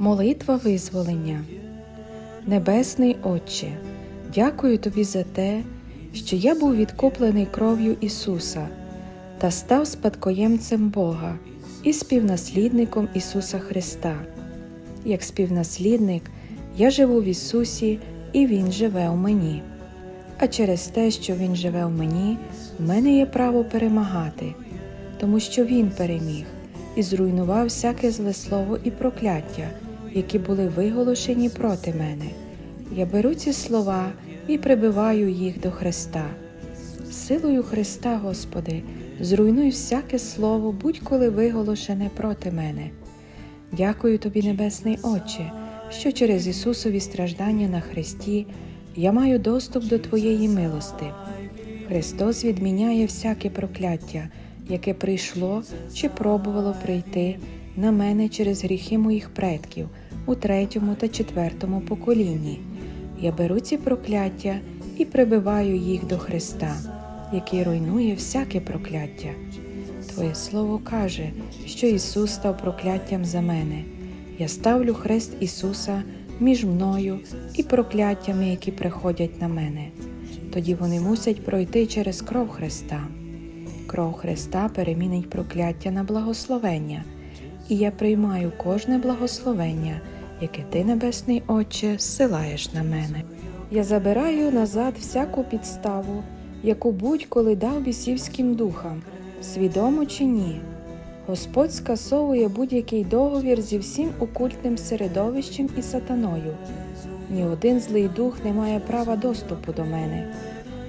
Молитва визволення. Небесний Отче, дякую Тобі за те, що я був відкуплений кров'ю Ісуса та став спадкоємцем Бога і співнаслідником Ісуса Христа. Як співнаслідник, я живу в Ісусі, і Він живе у мені. А через те, що Він живе в мені, в мене є право перемагати, тому що Він переміг і зруйнував всяке зле слово і прокляття, які були виголошені проти мене. Я беру ці слова і прибиваю їх до Христа. Силою Христа, Господи, зруйнуй всяке слово, будь-коли виголошене проти мене. Дякую Тобі, Небесний Отче, що через Ісусові страждання на Христі я маю доступ до Твоєї милости. Христос відміняє всяке прокляття, яке прийшло чи пробувало прийти на мене через гріхи моїх предків у третьому та четвертому поколінні. Я беру ці прокляття і прибиваю їх до Христа, який руйнує всяке прокляття. Твоє слово каже, що Ісус став прокляттям за мене. Я ставлю хрест Ісуса між мною і прокляттями, які приходять на мене. Тоді вони мусять пройти через кров Христа. Кров Христа перемінить прокляття на благословення, і я приймаю кожне благословення, яке ти, Небесний Отче, зсилаєш на мене. Я забираю назад всяку підставу, яку будь-коли дав бісівським духам, свідомо чи ні. Господь скасовує будь-який договір зі всім окультним середовищем і сатаною. Ні один злий дух не має права доступу до мене.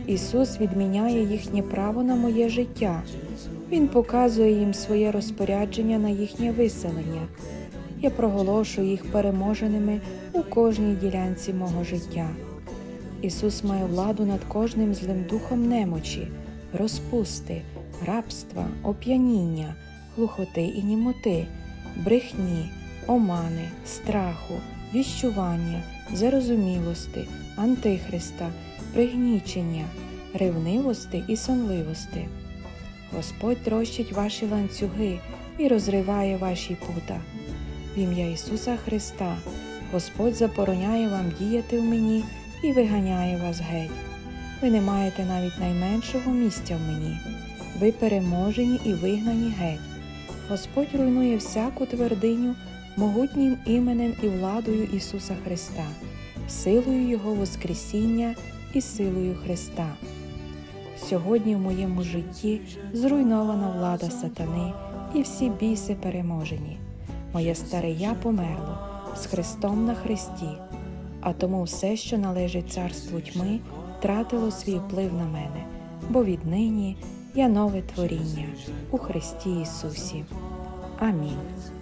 Ісус відміняє їхнє право на моє життя. Він показує їм своє розпорядження на їхнє виселення. Я проголошую їх переможеними у кожній ділянці мого життя. Ісус має владу над кожним злим духом немочі, розпусти, рабства, оп'яніння, глухоти і німоти, брехні, омани, страху, віщування, зарозумілости, антихриста, пригнічення, ревнивости і сонливости. Господь трощить ваші ланцюги і розриває ваші пута. В ім'я Ісуса Христа Господь забороняє вам діяти в мені і виганяє вас геть. Ви не маєте навіть найменшого місця в мені. Ви переможені і вигнані геть. Господь руйнує всяку твердиню могутнім іменем і владою Ісуса Христа, силою Його Воскресіння і силою Христа. Сьогодні в моєму житті зруйнована влада сатани і всі біси переможені. Моє старе я померло з Христом на Христі, а тому все, що належить царству тьми, тратило свій вплив на мене, бо віднині я нове творіння у Христі Ісусі. Амінь.